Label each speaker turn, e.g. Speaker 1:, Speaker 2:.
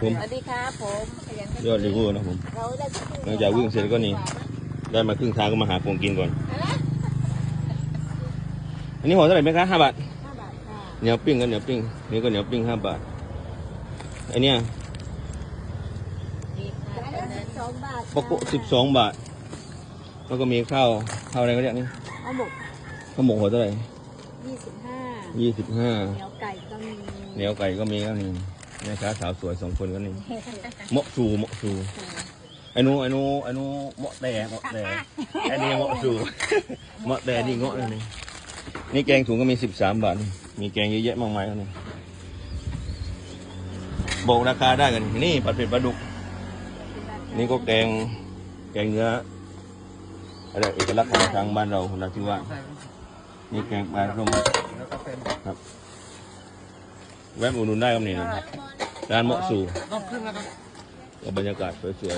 Speaker 1: ผม
Speaker 2: สวัสดีครับผมขยันกัน
Speaker 1: ยอดรีวิวนะครับผม
Speaker 2: เราได้
Speaker 1: หลังจากวิ่งเสร็จก็นี่ได้มาครึ่งทางก็มาหาของกินก่อน อันนี้ห่อเท่าไหร่ไหมคะห้าบาท
Speaker 2: ห้าบาทค่ะ
Speaker 1: เหนียวปิ้งกันเหนียวปิ้งนี่ก็เหนียวปิ้งห้าบาทอันเนี้ย
Speaker 2: ดีค่ะอันนั้นสองบาท
Speaker 1: ปกสิบสองบาท แล้วก็มีข้าวข้าวอะไรก็เรียกนี่
Speaker 2: เอาหมก
Speaker 1: ข้าวหมกห่อเท่าไหร่
Speaker 2: ยี่สิบห้า
Speaker 1: ยี่สิบห้า
Speaker 2: เหนียวไก่ก็มี
Speaker 1: เหนียวไก่ก็มีก็นี่ แม่ค้าสาวสวยสองคนก็นี่เหมาะสูเหมาะสูไอ้หนูไอ้หนูไอ้หนูเหมาะแต่เหมาะแต่ไอ้นี่เหมาะสูเหมาะแต่นี่เงาะเลยนี่นี่แกงถุงก็มีสิบสามบาทนี่มีแกงเยอะแยะมากมายก็นี่บอกราคาได้กันนี่ปลาเผ็ดปลาดุก นี่ก็แกงแกงเนื้ออะไรเอกลักษณ์ของทางบ้านเราเราที่ว่าสนี่แกงปลาส้มครับ แวะมาอุดหนุนได้ครับนี่นะร้านเหมาะสู
Speaker 3: ต้องขึ้นแล้วครับ
Speaker 1: กับบรรยากาศสวย